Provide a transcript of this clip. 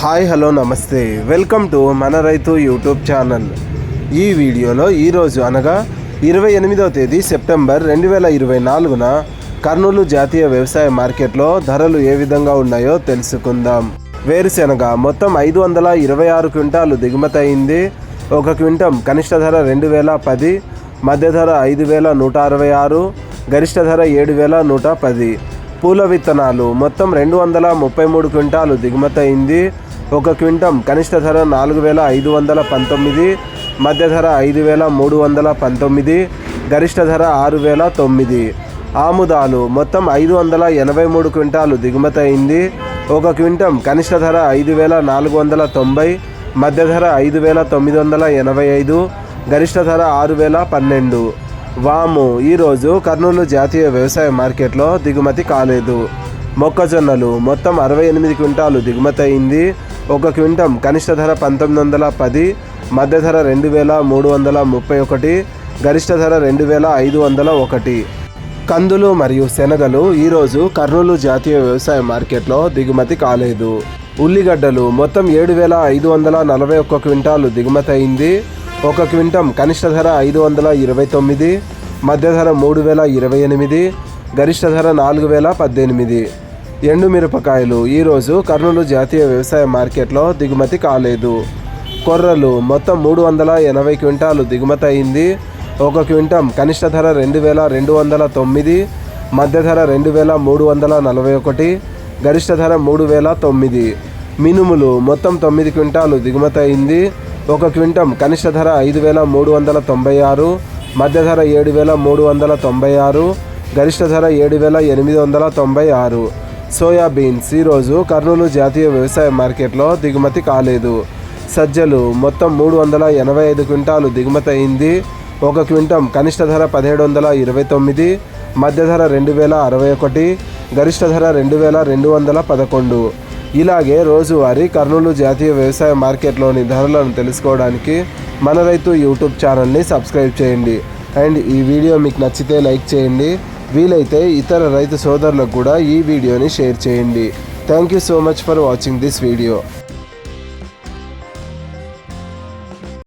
Hi hello నమస్తే. Welcome to మన రైతు యూట్యూబ్ ఛానల్. ఈ వీడియోలో ఈరోజు అనగా ఇరవై ఎనిమిదవ తేదీ సెప్టెంబర్ రెండు వేల ఇరవై నాలుగున కర్నూలు జాతీయ వ్యవసాయ మార్కెట్లో ధరలు ఏ విధంగా ఉన్నాయో తెలుసుకుందాం. వేరుశెనగ మొత్తం ఐదు వందల ఇరవై ఆరు క్వింటాలు దిగుమతి అయింది. ఒక క్వింటం కనిష్ట ధర రెండు వేల పది మధ్య ధర ఐదు వేల నూట అరవై ఆరు గరిష్ట ధర ఏడు వేల నూట పది. పూల విత్తనాలు మొత్తం రెండు వందల ముప్పై మూడు క్వింటాలు దిగుమతి అయింది. ఒక క్వింటం కనిష్ట ధర నాలుగు వేల ఐదు వందల పంతొమ్మిది మధ్య ధర ఐదు వేల మూడు వందల పంతొమ్మిది గరిష్ట ధర ఆరు వేల తొమ్మిది. ఆముదాలు మొత్తం ఐదు వందల ఎనభై మూడు క్వింటాలు దిగుమతి అయింది. ఒక క్వింటం కనిష్ట ధర ఐదు వేల నాలుగు వందల తొంభై మధ్య ధర ఐదు వేల తొమ్మిది వందల ఎనభై ఐదు గరిష్ట ధర ఆరు వేల పన్నెండు. వాము ఈరోజు కర్నూలు జాతీయ వ్యవసాయ మార్కెట్లో దిగుమతి కాలేదు. మొక్కజొన్నలు మొత్తం అరవై ఎనిమిది క్వింటాలు దిగుమతి అయింది. ఒక క్వింటం కనిష్ట ధర పంతొమ్మిది వందల పది మధ్య ధర రెండు వేల మూడు వందల ముప్పై ఒకటి గరిష్ట ధర రెండు వేల ఐదు వందల ఒకటి. కందులు మరియు శనగలు ఈరోజు కర్నూలు జాతీయ వ్యవసాయ మార్కెట్లో దిగుమతి కాలేదు. ఉల్లిగడ్డలు మొత్తం ఏడు వేల ఐదు వందల నలభై ఒక్క క్వింటాలు దిగుమతి అయింది. ఒక క్వింటం కనిష్ట ధర ఐదు వందల ఇరవై తొమ్మిది మధ్య ధర మూడు వేల ఇరవై ఎనిమిది గరిష్ట ధర నాలుగు వేల పద్దెనిమిది. ఎండుమిరపకాయలు. ఈరోజు కర్నూలు జాతీయ వ్యవసాయ మార్కెట్లో దిగుమతి కాలేదు. కొర్రలు మొత్తం మూడు వందల ఎనభై క్వింటాలు దిగుమతి అయింది. ఒక క్వింటం కనిష్ట ధర రెండు వేల రెండు వందల తొమ్మిది మధ్య ధర రెండు వేల మూడు వందల నలభై ఒకటి గరిష్ట ధర మూడు వేల తొమ్మిది. మినుములు మొత్తం తొమ్మిది క్వింటాలు దిగుమతి అయింది. ఒక క్వింటం కనిష్ట ధర ఐదు వేల మూడు వందల తొంభై ఆరు మధ్య ధర ఏడు వేల మూడు వందల తొంభై ఆరు గరిష్ట ధర ఏడు వేల ఎనిమిది వందల తొంభై ఆరు. సోయాబీన్స్ ఈరోజు కర్నూలు జాతీయ వ్యవసాయ మార్కెట్లో దిగుమతి కాలేదు. సజ్జలు మొత్తం మూడు వందల ఎనభై ఐదు క్వింటాలు దిగుమతి అయింది. ఒక క్వింటం కనిష్ట ధర పదిహేడు వందల ఇరవై తొమ్మిది మధ్య ధర రెండు వేల అరవై ఒకటి గరిష్ట ధర రెండు వేల రెండు వందల పదకొండు. ఇలాగే రోజువారీ కర్నూలు జాతీయ వ్యవసాయ మార్కెట్లోని ధరలను తెలుసుకోవడానికి మన రైతు యూట్యూబ్ ఛానల్ని సబ్స్క్రైబ్ చేయండి. అండ్ ఈ వీడియో మీకు నచ్చితే లైక్ చేయండి. వీలైతే ఇతర రైతు సోదరులకు కూడా ఈ వీడియోని షేర్ చేయండి. Thank you so much for watching this video